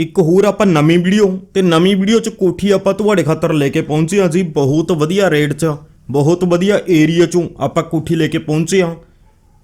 ਇੱਕ ਹੋਰ ਆਪਾਂ ਨਵੀਂ ਵੀਡੀਓ, ਤੇ ਨਵੀਂ ਵੀਡੀਓ ਚ ਕੋਠੀ ਆਪਾਂ ਤੁਹਾਡੇ ਖਾਤਰ ਲੈ ਕੇ ਪਹੁੰਚੇ ਹਾਂ ਜੀ, ਬਹੁਤ ਵਧੀਆ ਰੇਟ 'ਚ, ਬਹੁਤ ਵਧੀਆ ਏਰੀਆ 'ਚੋਂ ਆਪਾਂ ਕੋਠੀ ਲੈ ਕੇ ਪਹੁੰਚੇ ਹਾਂ।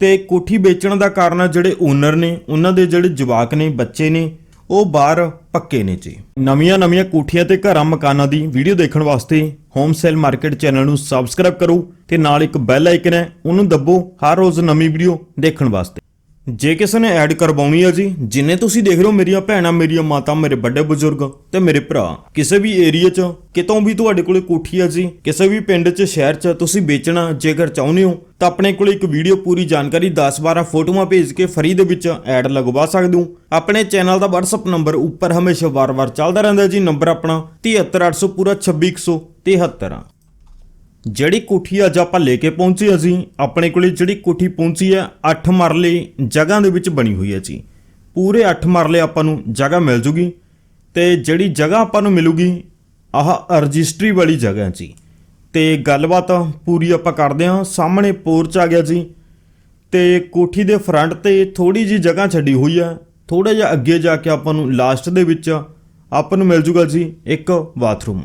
ਤੇ ਕੋਠੀ ਵੇਚਣ ਦਾ ਕਾਰਨ ਆ ਜਿਹੜੇ ਓਨਰ ਨੇ, ਉਹਨਾਂ ਦੇ ਜਿਹੜੇ ਜਵਾਕ ਨੇ, ਬੱਚੇ ਨੇ, ਉਹ ਬਾਹਰ ਪੱਕੇ ਨੇ ਜੀ। ਨਵੀਆਂ ਨਵੀਆਂ ਕੋਠੀਆਂ ਤੇ ਘਰਾਂ ਮਕਾਨਾਂ ਦੀ ਵੀਡੀਓ ਦੇਖਣ ਵਾਸਤੇ ਹੋਮ ਸੇਲ ਮਾਰਕੀਟ ਚੈਨਲ ਨੂੰ ਸਬਸਕ੍ਰਾਈਬ ਕਰੋ ਤੇ ਨਾਲ ਇੱਕ ਬੈਲ ਆਈਕਨ ਹੈ, ਉਹਨੂੰ ਦੱਬੋ ਹਰ ਰੋਜ਼ ਨਵੀਂ ਵੀਡੀਓ ਦੇਖਣ ਵਾਸਤੇ। ਜੇ ਕਿਸੇ ਨੇ ਐਡ ਕਰਵਾਉਣੀ ਹੈ ਜੀ, ਜਿੰਨੇ ਤੁਸੀਂ ਦੇਖ ਰਹੇ ਹੋ ਮੇਰੀਆਂ ਭੈਣਾਂ, ਮੇਰੀਆਂ ਮਾਤਾ, ਮੇਰੇ ਵੱਡੇ ਬਜ਼ੁਰਗ ਤੇ ਮੇਰੇ ਭਰਾ, ਕਿਸੇ ਵੀ ਏਰੀਆ 'ਚ, ਕਿਤੋਂ ਵੀ ਤੁਹਾਡੇ ਕੋਲੇ ਕੋਠੀ ਹੈ ਜੀ, ਕਿਸੇ ਵੀ ਪਿੰਡ 'ਚ, ਸ਼ਹਿਰ 'ਚ ਤੁਸੀਂ ਵੇਚਣਾ, ਜੇਕਰ ਚਾਹੁੰਦੇ ਹੋ, ਤਾਂ ਆਪਣੇ ਕੋਲ ਇੱਕ ਵੀਡੀਓ ਪੂਰੀ ਜਾਣਕਾਰੀ 10-12 ਫੋਟੋਆਂ ਭੇਜ ਕੇ ਫਰੀ ਦੇ ਵਿੱਚ ਐਡ ਲਗਵਾ ਸਕਦੇ ਹੋ। ਆਪਣੇ ਚੈਨਲ ਦਾ WhatsApp ਨੰਬਰ ਉੱਪਰ ਹਮੇਸ਼ਾ ਵਾਰ-ਵਾਰ ਚੱਲਦਾ ਰਹਿੰਦਾ ਜੀ ਨੰਬਰ ਆਪਣਾ 73800 ਪੂਰਾ 26173 ਜਿਹੜੀ ਕੋਠੀ ਅੱਜ ਆਪਾਂ ਲੈ ਕੇ ਪਹੁੰਚੇ ਅਸੀਂ ਆਪਣੇ ਕੋਲੇ ਜਿਹੜੀ ਕੋਠੀ ਪਹੁੰਚੀ ਹੈ 8 ਮਰਲੇ ਜਗ੍ਹਾ ਦੇ ਵਿੱਚ ਬਣੀ ਹੋਈ ਹੈ ਜੀ। ਪੂਰੇ 8 ਮਰਲੇ ਆਪਾਂ ਨੂੰ ਜਗ੍ਹਾ ਮਿਲ ਜੂਗੀ ਤੇ ਜਿਹੜੀ ਜਗ੍ਹਾ ਆਪਾਂ ਨੂੰ ਮਿਲੂਗੀ, ਆਹ ਰਜਿਸਟਰੀ ਵਾਲੀ ਜਗ੍ਹਾ ਜੀ। ਤੇ ਗੱਲਬਾਤ ਪੂਰੀ ਆਪਾਂ ਕਰਦੇ ਹਾਂ, ਸਾਹਮਣੇ ਪੋਰਚ ਆ ਗਿਆ ਜੀ। ਤੇ ਕੋਠੀ ਦੇ ਫਰੰਟ ਤੇ ਥੋੜੀ ਜੀ ਜਗ੍ਹਾ ਛੱਡੀ ਹੋਈ ਹੈ ਥੋੜਾ ਜਿਹਾ ਅੱਗੇ ਜਾ ਕੇ ਆਪਾਂ ਨੂੰ ਲਾਸਟ ਦੇ ਵਿੱਚ ਆਪਾਂ ਨੂੰ ਮਿਲ ਜੂਗਾ ਜੀ ਇੱਕ ਬਾਥਰੂਮ।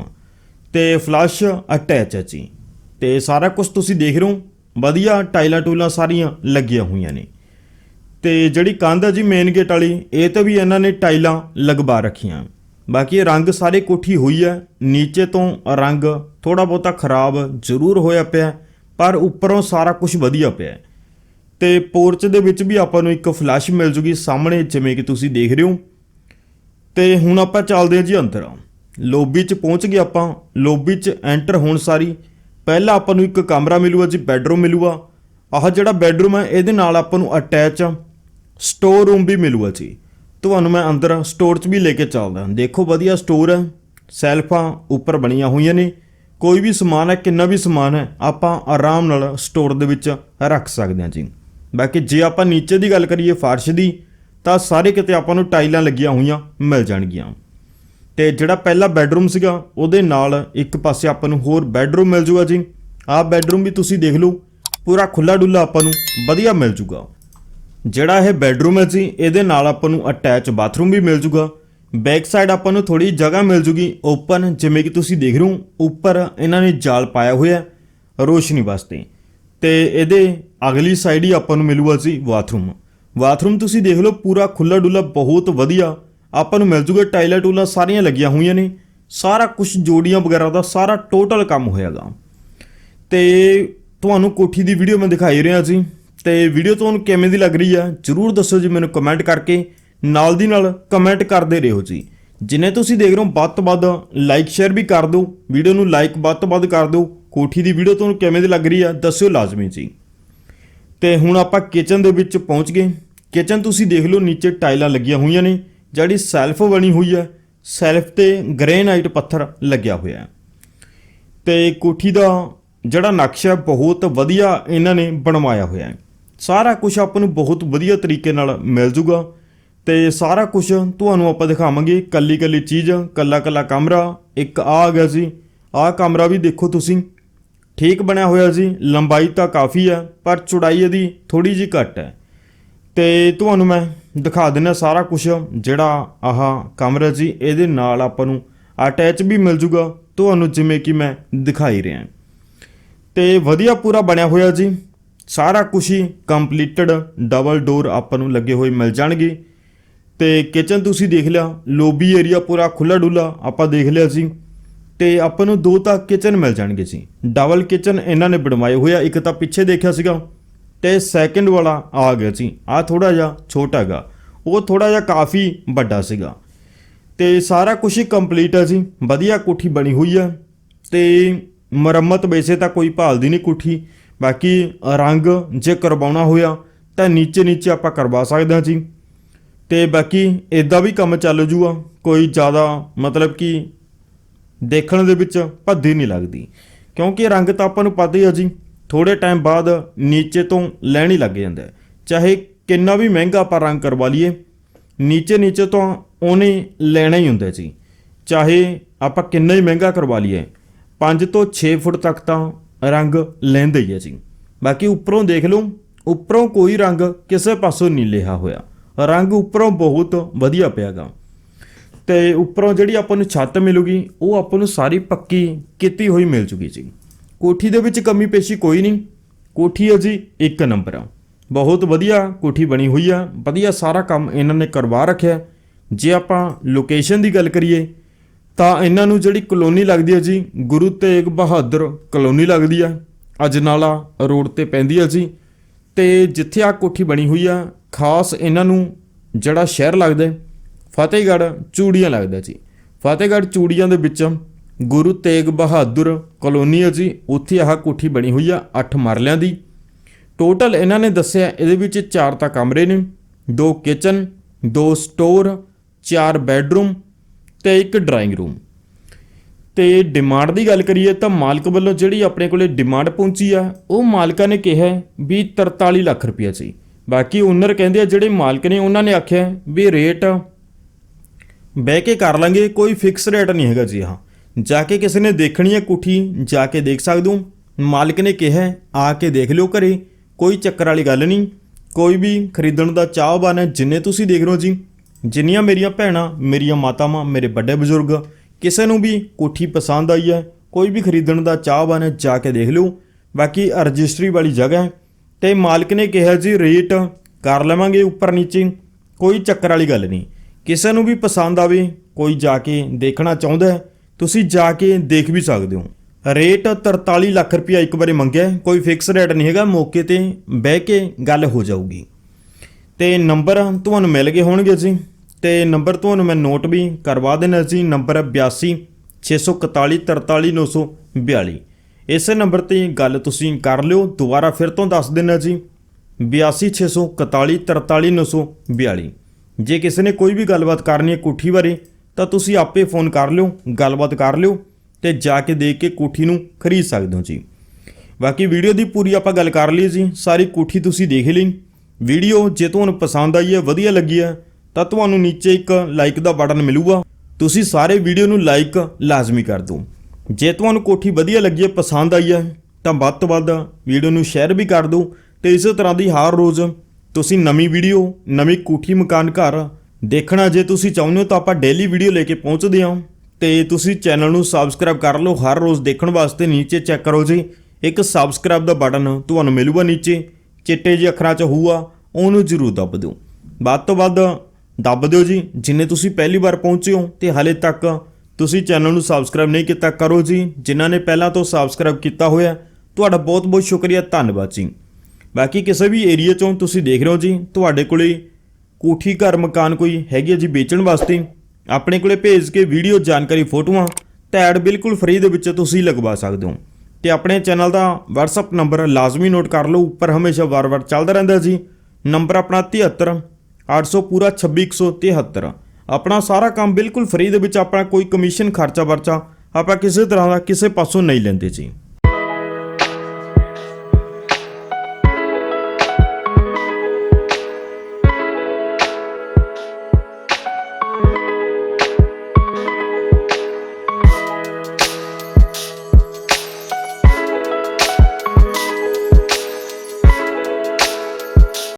ਤੇ ਫਲਸ਼ ਅਟੈਚ ਹੈ ਜੀ। ਤੇ ਸਾਰਾ ਕੁਝ ਤੁਸੀਂ ਦੇਖ ਰਹੇ ਹੋ। ਵਧੀਆ ਟਾਈਲਾਂ ਟੂਲਾਂ ਸਾਰੀਆਂ ਲੱਗੀਆਂ ਹੋਈਆਂ ਨੇ। ਤੇ ਜਿਹੜੀ ਕੰਧ ਹੈ ਜੀ ਮੇਨ ਗੇਟ ਵਾਲੀ, ਇਹ ਤੇ ਵੀ ਇਹਨਾਂ ਨੇ ਟਾਈਲਾਂ ਲਗਵਾ ਰੱਖੀਆਂ। ਬਾਕੀ ਇਹ ਰੰਗ ਸਾਰੇ ਕੋਠੀ ਹੋਈ ਹੈ ਨੀਚੇ ਤੋਂ ਰੰਗ ਥੋੜਾ ਬਹੁਤਾ ਖਰਾਬ ਜ਼ਰੂਰ ਹੋਇਆ ਪਿਆ, ਪਰ ਉੱਪਰੋਂ ਸਾਰਾ ਕੁਝ ਵਧੀਆ ਪਿਆ। ਹੈ। ਤੇ ਪੋਰਚ ਦੇ ਵਿੱਚ ਵੀ ਆਪਾਂ ਨੂੰ ਇੱਕ ਫਲੈਸ਼ ਮਿਲ ਜੂਗੀ ਸਾਹਮਣੇ, ਜਿਵੇਂ ਕਿ ਤੁਸੀਂ ਦੇਖ ਰਹੇ ਹੋ। ਤੇ ਹੁਣ ਆਪਾਂ ਚੱਲਦੇ ਹਾਂ ਜੀ ਅੰਦਰ। ਲੋਬੀ 'ਚ ਪਹੁੰਚ ਗਏ ਆਪਾਂ। ਲੋਬੀ 'ਚ ਐਂਟਰ ਹੋਣ ਸਾਰੀ। ਪਹਿਲਾਂ ਆਪਾਂ ਨੂੰ ਇੱਕ ਕਮਰਾ ਮਿਲੂਗਾ ਜੀ ਬੈੱਡਰੂਮ ਮਿਲੂਗਾ। ਆਹ ਜਿਹੜਾ ਬੈੱਡਰੂਮ ਹੈ, ਇਹਦੇ ਨਾਲ ਆਪਾਂ ਨੂੰ ਅਟੈਚ ਸਟੋਰ ਰੂਮ ਵੀ ਮਿਲੂਗਾ ਜੀ। ਤੁਹਾਨੂੰ ਮੈਂ ਅੰਦਰ ਸਟੋਰ 'ਚ ਵੀ ਲੈ ਕੇ ਚੱਲਦਾ। ਦੇਖੋ ਵਧੀਆ ਸਟੋਰ ਹੈ, ਸੈਲਫਾਂ ਉੱਪਰ ਬਣੀਆਂ ਹੋਈਆਂ ਨੇ। ਕੋਈ ਵੀ ਸਮਾਨ ਹੈ, ਕਿੰਨਾ ਵੀ ਸਮਾਨ ਹੈ, ਆਪਾਂ ਆਰਾਮ ਨਾਲ ਸਟੋਰ ਦੇ ਵਿੱਚ ਰੱਖ ਸਕਦੇ ਹਾਂ ਜੀ। ਬਾਕੀ ਜੇ ਆਪਾਂ ਨੀਚੇ ਦੀ ਗੱਲ ਕਰੀਏ, ਫਰਸ਼ ਦੀ, ਤਾਂ ਸਾਰੇ ਕਿਤੇ ਆਪਾਂ ਨੂੰ ਟਾਈਲਾਂ ਲੱਗੀਆਂ ਹੋਈਆਂ ਮਿਲ ਜਾਣਗੀਆਂ। ਤੇ ਜਿਹੜਾ ਪਹਿਲਾ ਬੈੱਡਰੂਮ ਸੀਗਾ, ਉਹਦੇ ਨਾਲ ਇੱਕ ਪਾਸੇ ਆਪਾਂ ਨੂੰ ਹੋਰ ਬੈੱਡਰੂਮ ਮਿਲ ਜੂਗਾ ਜੀ। ਆਹ ਬੈੱਡਰੂਮ ਵੀ ਤੁਸੀਂ ਦੇਖ ਲਓ, ਪੂਰਾ ਖੁੱਲਾ ਡੁੱਲਾ ਆਪਾਂ ਨੂੰ ਵਧੀਆ ਮਿਲ ਜੂਗਾ। ਜਿਹੜਾ ਇਹ ਬੈੱਡਰੂਮ ਹੈ ਜੀ, ਇਹਦੇ ਨਾਲ ਆਪਾਂ ਨੂੰ ਅਟੈਚ ਬਾਥਰੂਮ ਵੀ ਮਿਲ ਜੂਗਾ। ਬੈਕ ਸਾਈਡ ਆਪਾਂ ਨੂੰ ਥੋੜੀ ਜਗ੍ਹਾ ਮਿਲ ਜੂਗੀ, ਓਪਨ ਜਿਵੇਂ ਕਿ ਤੁਸੀਂ ਦੇਖ ਰਹੇ ਹੋ, ਉੱਪਰ ਇਹਨਾਂ ਨੇ ਜਾਲ ਪਾਇਆ ਹੋਇਆ ਰੋਸ਼ਨੀ ਵਾਸਤੇ। ਤੇ ਇਹਦੇ ਅਗਲੀ ਸਾਈਡ ਹੀ ਆਪਾਂ ਨੂੰ ਮਿਲੂਗਾ ਜੀ ਬਾਥਰੂਮ। ਬਾਥਰੂਮ ਤੁਸੀਂ ਦੇਖ ਲਓ, ਪੂਰਾ ਖੁੱਲਾ ਡੁੱਲਾ ਬਹੁਤ ਵਧੀਆ ਆਪਾਂ ਨੂੰ ਮਿਲ ਜੂਗਾ ਟਾਇਲਟ ਟੂਲਾਂ ਸਾਰੀਆਂ ਲੱਗੀਆਂ ਹੋਈਆਂ ਨੇ। ਸਾਰਾ ਕੁਝ ਜੋੜੀਆਂ ਵਗੈਰਾ ਦਾ ਸਾਰਾ ਟੋਟਲ ਕੰਮ ਹੋਇਆਗਾ। ਤੇ ਤੁਹਾਨੂੰ ਕੋਠੀ ਦੀ ਵੀਡੀਓ ਮੈਂ ਦਿਖਾਈ ਰਿਹਾ ਸੀ। ਤੇ ਵੀਡੀਓ ਤੁਹਾਨੂੰ ਕਿਵੇਂ ਦੀ ਲੱਗ ਰਹੀ ਆ, ਜਰੂਰ ਦੱਸੋ ਜੀ ਮੈਨੂੰ ਕਮੈਂਟ ਕਰਕੇ। ਨਾਲ ਦੀ ਨਾਲ ਕਮੈਂਟ ਕਰਦੇ ਰਹੋ ਜੀ। ਜਿੰਨੇ ਤੁਸੀਂ ਦੇਖ ਰਹੇ ਹੋ, ਵੱਧ ਤੋਂ ਵੱਧ ਲਾਈਕ ਸ਼ੇਅਰ ਵੀ ਕਰ ਦਿਓ। ਵੀਡੀਓ ਨੂੰ ਲਾਈਕ ਵੱਧ ਤੋਂ ਵੱਧ ਕਰ ਦਿਓ। ਕੋਠੀ ਦੀ ਵੀਡੀਓ ਤੁਹਾਨੂੰ ਕਿਵੇਂ ਦੀ ਲੱਗ ਰਹੀ ਆ, ਦੱਸਿਓ ਲਾਜ਼ਮੀ ਜੀ। ਤੇ ਹੁਣ ਆਪਾਂ ਕਿਚਨ ਦੇ ਵਿੱਚ ਪਹੁੰਚ ਗਏ। ਕਿਚਨ ਤੁਸੀਂ ਦੇਖ ਲਓ, ਨੀਚੇ ਟਾਈਲਾਂ ਲੱਗੀਆਂ ਹੋਈਆਂ ਨੇ। ਜਿਹੜੀ ਸੈਲਫ ਬਣੀ ਹੋਈ ਹੈ, ਸੈਲਫ ਤੇ ਗ੍ਰੇਨਾਈਟ ਪੱਥਰ ਲੱਗਿਆ ਹੋਇਆ ਹੈ। ਤੇ ਕੋਠੀ ਦਾ ਜਿਹੜਾ ਨਕਸ਼ਾ ਬਹੁਤ ਵਧੀਆ ਇਹਨਾਂ ਨੇ ਬਣਵਾਇਆ ਹੋਇਆ ਹੈ। ਸਾਰਾ ਕੁਝ ਆਪਾਂ ਨੂੰ ਬਹੁਤ ਵਧੀਆ ਤਰੀਕੇ ਨਾਲ ਮਿਲ ਜੂਗਾ ਤੇ ਸਾਰਾ ਕੁਝ ਤੁਹਾਨੂੰ ਆਪਾਂ ਦਿਖਾਵਾਂਗੇ। ਕੱਲੀ ਕੱਲੀ ਚੀਜ਼ ਕੱਲਾ ਕੱਲਾ ਕਮਰਾ, ਇੱਕ ਆ ਆ ਗਿਆ ਸੀ ਆਹ ਕਮਰਾ ਵੀ ਦੇਖੋ ਤੁਸੀਂ। ਠੀਕ ਬਣਿਆ ਹੋਇਆ ਸੀ ਲੰਬਾਈ ਤਾਂ ਕਾਫੀ ਹੈ, ਪਰ ਚੌੜਾਈ ਇਹਦੀ ਥੋੜੀ ਜਿਹੀ ਘੱਟ ਹੈ। ਤੇ ਤੁਹਾਨੂੰ ਮੈਂ ਦਿਖਾ ਦਿੰਦਾ ਸਾਰਾ ਕੁਝ ਜਿਹੜਾ ਆਹ ਕਮਰਾ ਜੀ, ਇਹਦੇ ਨਾਲ ਆਪਾਂ ਨੂੰ ਅਟੈਚ ਵੀ ਮਿਲ ਜੂਗਾ। ਤੁਹਾਨੂੰ ਜਿਵੇਂ ਕਿ ਮੈਂ ਦਿਖਾਈ ਰਿਹਾ। ਤੇ ਵਧੀਆ ਪੂਰਾ ਬਣਿਆ ਹੋਇਆ ਜੀ। ਸਾਰਾ ਕੁਝ ਹੀ ਕੰਪਲੀਟਡ ਡਬਲ ਡੋਰ ਆਪਾਂ ਨੂੰ ਲੱਗੇ ਹੋਏ ਮਿਲ ਜਾਣਗੇ। ਤੇ ਕਿਚਨ ਤੁਸੀਂ ਦੇਖ ਲਿਆ ਲੋਬੀ ਏਰੀਆ ਪੂਰਾ ਖੁੱਲਾ ਡੁੱਲਾ ਆਪਾਂ ਦੇਖ ਲਿਆ ਜੀ। ਤੇ ਆਪਾਂ ਨੂੰ ਦੋ ਤਾਂ ਕਿਚਨ ਮਿਲ ਜਾਣਗੇ ਜੀ। ਡਬਲ ਕਿਚਨ ਇਹਨਾਂ ਨੇ ਬਣਵਾਏ ਹੋਇਆ ਇੱਕ ਤਾਂ ਪਿੱਛੇ ਦੇਖਿਆ ਸੀਗਾ ਤੇ ਸੈਕਿੰਡ ਵਾਲਾ ਆ ਗਿਆ ਸੀ। ਆ ਥੋੜਾ ਜਿਹਾ ਛੋਟਾ ਹੈਗਾ। ਉਹ ਥੋੜਾ ਜਿਹਾ ਕਾਫੀ ਵੱਡਾ ਸੀਗਾ। ਤੇ ਸਾਰਾ ਕੁਝ ਹੀ ਕੰਪਲੀਟ ਹੈ ਜੀ। ਵਧੀਆ ਕੋਠੀ ਬਣੀ ਹੋਈ ਹੈ। ਤੇ ਮੁਰੰਮਤ ਵੈਸੇ ਤਾਂ ਕੋਈ ਭਾਲਦੀ ਨਹੀਂ ਕੋਠੀ। ਬਾਕੀ ਰੰਗ ਜੇ ਕਰਵਾਉਣਾ ਹੋਇਆ ਤਾਂ ਨੀਚੇ ਨੀਚੇ ਆਪਾਂ ਕਰਵਾ ਸਕਦੇ ਹਾਂ ਜੀ। ਤੇ ਬਾਕੀ ਇਦਾਂ ਵੀ ਕੰਮ ਚੱਲ ਜੂਗਾ। ਕੋਈ ਜ਼ਿਆਦਾ ਮਤਲਬ ਕਿ ਦੇਖਣ ਦੇ ਵਿੱਚ ਭੱਦੀ ਨਹੀਂ ਲੱਗਦੀ। ਕਿਉਂਕਿ ਰੰਗ ਤਾਂ ਆਪਾਂ ਨੂੰ ਪਤਾ ਹੀ ਆ ਜੀ। ਥੋੜੇ ਟਾਈਮ ਬਾਅਦ ਨੀਚੇ ਤੋਂ ਲੈਣ ਹੀ ਲੱਗ ਜਾਂਦਾ ਹੈ। ਚਾਹੇ ਕਿੰਨਾ ਵੀ ਮਹਿੰਗਾ ਆਪਾਂ ਰੰਗ ਕਰਵਾ ਲਈਏ, ਨੀਚੇ ਨੀਚੇ ਤੋਂ ਉਹਨੇ ਲੈਣਾ ਹੀ ਹੁੰਦਾ ਜੀ। ਚਾਹੇ ਆਪਾਂ ਕਿੰਨਾ ਹੀ ਮਹਿੰਗਾ ਕਰਵਾ ਲਈਏ 5 ਤੋਂ 6 ਫੁੱਟ ਤੱਕ ਤਾਂ ਰੰਗ ਲੈਂਦਾ ਹੀ ਹੈ ਜੀ। ਬਾਕੀ ਉੱਪਰੋਂ ਦੇਖ ਲਓ, ਉੱਪਰੋਂ ਕੋਈ ਰੰਗ ਕਿਸੇ ਪਾਸੋਂ ਨਹੀਂ ਲਿਆ ਹੋਇਆ। ਰੰਗ ਉੱਪਰੋਂ ਬਹੁਤ ਵਧੀਆ ਪਿਆਗਾ। ਤੇ ਉੱਪਰੋਂ ਜਿਹੜੀ ਆਪਾਂ ਨੂੰ ਛੱਤ ਮਿਲੂਗੀ, ਉਹ ਆਪਾਂ ਨੂੰ ਸਾਰੀ ਪੱਕੀ ਕੀਤੀ ਹੋਈ ਮਿਲ ਜੂਗੀ ਜੀ। ਕੋਠੀ ਦੇ ਵਿੱਚ ਕਮੀ ਪੇਸ਼ੀ ਕੋਈ ਨਹੀਂ। ਕੋਠੀ ਹੈ ਜੀ ਇੱਕ ਨੰਬਰ ਆ। ਬਹੁਤ ਵਧੀਆ ਕੋਠੀ ਬਣੀ ਹੋਈ ਆ। ਵਧੀਆ ਸਾਰਾ ਕੰਮ ਇਹਨਾਂ ਨੇ ਕਰਵਾ ਰੱਖਿਆ। ਜੇ ਆਪਾਂ ਲੋਕੇਸ਼ਨ ਦੀ ਗੱਲ ਕਰੀਏ, ਤਾਂ ਇਹਨਾਂ ਨੂੰ ਜਿਹੜੀ ਕਲੋਨੀ ਲੱਗਦੀ ਹੈ ਜੀ, ਗੁਰੂ ਤੇਗ ਬਹਾਦਰ ਕਲੋਨੀ ਲੱਗਦੀ ਆ। ਅਜਨਾਲਾ ਰੋਡ ਤੇ ਪੈਂਦੀ ਆ ਜੀ। ਤੇ ਜਿੱਥੇ ਆ ਕੋਠੀ ਬਣੀ ਹੋਈ ਆ, ਖਾਸ ਇਹਨਾਂ ਨੂੰ ਜਿਹੜਾ ਸ਼ਹਿਰ ਲੱਗਦਾ ਫਤਿਹਗੜ੍ਹ ਚੂੜੀਆਂ ਲੱਗਦਾ ਜੀ। ਫਤਿਹਗੜ੍ਹ ਚੂੜੀਆਂ ਦੇ ਵਿੱਚ ਗੁਰੂ ਤੇਗ ਬਹਾਦਰ ਕਲੋਨੀ ਹੈ ਜੀ, ਉੱਥੇ ਆਹ ਕੋਠੀ ਬਣੀ ਹੋਈ ਆ 8 ਮਰਲਿਆਂ ਦੀ। ਟੋਟਲ ਇਹਨਾਂ ਨੇ ਦੱਸਿਆ, ਇਹਦੇ ਵਿੱਚ ਚਾਰ ਤਾਂ ਕਮਰੇ ਨੇ, ਦੋ ਕਿਚਨ ਦੋ ਸਟੋਰ ਚਾਰ ਬੈੱਡਰੂਮ ਤੇ ਇੱਕ ਡਰਾਇੰਗ ਰੂਮ ਤੇ ਡਿਮਾਂਡ ਦੀ ਗੱਲ ਕਰੀਏ ਤਾਂ ਮਾਲਕ ਵੱਲੋਂ ਜਿਹੜੀ ਆਪਣੇ ਕੋਲੇ ਡਿਮਾਂਡ ਪਹੁੰਚੀ ਆ, ਉਹ ਮਾਲਕਾਂ ਨੇ ਕਿਹਾ ਵੀ 43 ਲੱਖ ਰੁਪਇਆ ਸੀ ਬਾਕੀ ਓਨਰ ਕਹਿੰਦੇ ਆ, ਜਿਹੜੇ ਮਾਲਕ ਨੇ ਉਹਨਾਂ ਨੇ ਆਖਿਆ ਵੀ ਰੇਟ ਬਹਿ ਕੇ ਕਰ ਲਾਂਗੇ, ਕੋਈ ਫਿਕਸ ਰੇਟ ਨਹੀਂ ਹੈਗਾ ਜੀ ਹਾਂ ਜਾ ਕੇ ਕਿਸੇ ਨੇ ਦੇਖਣੀ ਹੈ ਕੋਠੀ, ਜਾ ਕੇ ਦੇਖ ਸਕਦੇ ਮਾਲਕ ਨੇ ਕਿਹਾ, ਆ ਕੇ ਦੇਖ ਲਿਓ ਘਰੇ, ਕੋਈ ਚੱਕਰ ਵਾਲੀ ਗੱਲ ਨਹੀਂ। ਕੋਈ ਵੀ ਖਰੀਦਣ ਦਾ ਚਾਹਵਾਨ ਹੈ, ਜਿੰਨੇ ਤੁਸੀਂ ਦੇਖ ਰਹੇ ਹੋ ਜੀ। ਜਿੰਨੀਆਂ ਮੇਰੀਆਂ ਭੈਣਾਂ, ਮੇਰੀਆਂ ਮਾਤਾਵਾਂ, ਮੇਰੇ ਵੱਡੇ ਬਜ਼ੁਰਗ, ਕਿਸੇ ਨੂੰ ਵੀ ਕੋਠੀ ਪਸੰਦ ਆਈ ਹੈ, ਕੋਈ ਵੀ ਖਰੀਦਣ ਦਾ ਚਾਹਵਾਨ ਹੈ, ਜਾ ਕੇ ਦੇਖ ਲਿਓ। ਬਾਕੀ ਰਜਿਸਟਰੀ ਵਾਲੀ ਜਗ੍ਹਾ ਹੈ। ਤੇ ਮਾਲਕ ਨੇ ਕਿਹਾ ਜੀ, ਰੇਟ ਕਰ ਲਵਾਂਗੇ ਉੱਪਰ ਨੀਚੇ, ਕੋਈ ਚੱਕਰ ਵਾਲੀ ਗੱਲ ਨਹੀਂ। ਕਿਸੇ ਨੂੰ ਵੀ ਪਸੰਦ ਆਵੇ, ਕੋਈ ਜਾ ਕੇ ਦੇਖਣਾ ਚਾਹੁੰਦਾ ਹੈ ਤੁਸੀਂ ਜਾ ਕੇ ਦੇਖ ਵੀ ਸਕਦੇ ਹੋ। ਰੇਟ 43 ਲੱਖ ਰੁਪਇਆ ਇੱਕ ਵਾਰੀ ਮੰਗਿਆ, ਕੋਈ ਫਿਕਸ ਰੇਟ ਨਹੀਂ ਹੈਗਾ, ਮੌਕੇ ਤੇ ਬਹਿ ਕੇ ਗੱਲ ਹੋ ਜਾਊਗੀ। ਤੇ ਨੰਬਰ ਤੁਹਾਨੂੰ ਮਿਲ ਗਏ ਹੋਣਗੇ ਜੀ। ਤੇ ਨੰਬਰ ਤੁਹਾਨੂੰ ਮੈਂ ਨੋਟ ਵੀ ਕਰਵਾ ਦੇਣਾ ਜੀ, ਨੰਬਰ ਹੈ 82 641 43942 ਇਸ ਨੰਬਰ ਤੇ ਗੱਲ ਤੁਸੀਂ ਕਰ ਲਿਓ, ਦੁਬਾਰਾ ਫਿਰ ਤੋਂ ਦੱਸ ਦੇਣਾ ਜੀ। 82 641 43942 ਜੇ ਕਿਸੇ ਨੇ ਕੋਈ ਵੀ ਗੱਲਬਾਤ ਕਰਨੀ ਹੈ ਕੋਠੀ ਬਾਰੇ ਤਾਂ ਤੁਸੀਂ ਆਪੇ ਫੋਨ ਕਰ ਲਿਓ, ਗੱਲਬਾਤ ਕਰ ਲਿਓ ਤੇ ਜਾ ਕੇ ਦੇਖ ਕੇ ਕੋਠੀ ਨੂੰ ਖਰੀਦ ਸਕਦੇ ਹੋ ਜੀ। ਬਾਕੀ ਵੀਡੀਓ ਦੀ ਪੂਰੀ ਆਪਾਂ ਗੱਲ ਕਰ ਲਈ ਜੀ, ਸਾਰੀ ਕੋਠੀ ਤੁਸੀਂ ਦੇਖ ਲਈ। ਵੀਡੀਓ ਜੇ ਤੁਹਾਨੂੰ ਪਸੰਦ ਆਈ ਹੈ, ਵਧੀਆ ਲੱਗੀ ਹੈ, ਤਾਂ ਤੁਹਾਨੂੰ ਨੀਚੇ ਇੱਕ ਲਾਈਕ ਦਾ ਬਟਨ ਮਿਲੂਗਾ। ਤੁਸੀਂ ਸਾਰੇ ਵੀਡੀਓ ਨੂੰ ਲਾਈਕ ਲਾਜ਼ਮੀ ਕਰ ਦਿਓ। ਜੇ ਤੁਹਾਨੂੰ ਕੋਠੀ ਵਧੀਆ ਲੱਗੀ ਹੈ, ਪਸੰਦ ਆਈ ਹੈ, ਤਾਂ ਵੱਧ ਤੋਂ ਵੱਧ ਵੀਡੀਓ ਨੂੰ ਸ਼ੇਅਰ ਵੀ ਕਰ ਦਿਓ ਤੇ ਇਸੇ ਤਰ੍ਹਾਂ ਦੀ ਹਰ ਰੋਜ਼ ਤੁਸੀਂ ਨਵੀਂ ਵੀਡੀਓ, ਨਵੀਂ ਕੋਠੀ, ਮਕਾਨ, ਘਰ ਦੇਖਣਾ ਜੇ ਤੁਸੀਂ ਚਾਹੁੰਦੇ ਹੋ ਤਾਂ ਆਪਾਂ ਡੇਲੀ ਵੀਡੀਓ ਲੈ ਕੇ ਪਹੁੰਚਦੇ ਹਾਂ। ਤੇ ਤੁਸੀਂ ਚੈਨਲ ਨੂੰ ਸਬਸਕ੍ਰਾਈਬ ਕਰ ਲਓ। ਹਰ ਰੋਜ਼ ਦੇਖਣ ਵਾਸਤੇ ਨੀਚੇ ਚੈੱਕ ਕਰੋ ਜੀ। ਇੱਕ ਸਬਸਕ੍ਰਾਈਬ ਦਾ ਬਟਨ ਤੁਹਾਨੂੰ ਮਿਲੂਗਾ ਨੀਚੇ। ਚਿੱਟੇ ਜਿਹੇ ਅੱਖਰਾਂ 'ਚ ਹੋਊਗਾ ਉਹਨੂੰ ਜ਼ਰੂਰ ਦੱਬ ਦਿਓ। ਵੱਧ ਤੋਂ ਵੱਧ ਦੱਬ ਦਿਓ ਜੀ। ਜਿੰਨੇ ਤੁਸੀਂ ਪਹਿਲੀ ਵਾਰ ਪਹੁੰਚੇ ਹੋ ਤੇ ਹਲੇ ਤੱਕ ਤੁਸੀਂ ਚੈਨਲ ਨੂੰ ਸਬਸਕ੍ਰਾਈਬ ਨਹੀਂ ਕੀਤਾ, ਕਰੋ ਜੀ। ਜਿਨ੍ਹਾਂ ਨੇ ਪਹਿਲਾਂ ਤੋਂ ਸਬਸਕ੍ਰਾਈਬ ਕੀਤਾ ਹੋਇਆ, ਤੁਹਾਡਾ ਬਹੁਤ ਬਹੁਤ ਸ਼ੁਕਰੀਆ। ਧੰਨਵਾਦ ਜੀ। ਬਾਕੀ ਕਿਸੇ ਵੀ ਏਰੀਆ ਚੋਂ ਤੁਸੀਂ ਦੇਖ ਰਹੇ ਹੋ ਜੀ, ਤੁਹਾਡੇ ਕੋਲੇ ਕੋਠੀ, ਘਰ, ਮਕਾਨ ਕੋਈ ਹੈਗੀ ਹੈ ਜੀ ਵੇਚਣ ਵਾਸਤੇ? ਆਪਣੇ ਕੋਲੇ ਭੇਜ ਕੇ ਵੀਡੀਓ ਜਾਣਕਾਰੀ ਫੋਟੋਆਂ ਤੇ ਐਡ ਬਿਲਕੁਲ ਫ੍ਰੀ ਦੇ ਵਿੱਚ ਤੁਸੀਂ ਲਗਵਾ ਸਕਦੇ ਹੋ। ਤੇ ਆਪਣੇ ਚੈਨਲ ਦਾ WhatsApp ਨੰਬਰ ਲਾਜ਼ਮੀ ਨੋਟ ਕਰ ਲਓ, ਉੱਪਰ ਹਮੇਸ਼ਾ ਵਾਰ-ਵਾਰ ਚੱਲਦਾ ਰਹਿੰਦਾ ਜੀ। ਨੰਬਰ ਆਪਣਾ 73 800 ਪੂਰਾ 26173 ਆਪਣਾ ਸਾਰਾ ਕੰਮ ਬਿਲਕੁਲ ਫ੍ਰੀ ਦੇ ਵਿੱਚ, ਆਪਣਾ ਕੋਈ ਕਮਿਸ਼ਨ ਖਰਚਾ ਵਰਚਾ ਆਪਾਂ ਕਿਸੇ ਤਰ੍ਹਾਂ ਦਾ ਕਿਸੇ ਪਾਸੋਂ ਨਹੀਂ ਲੈਂਦੇ ਜੀ।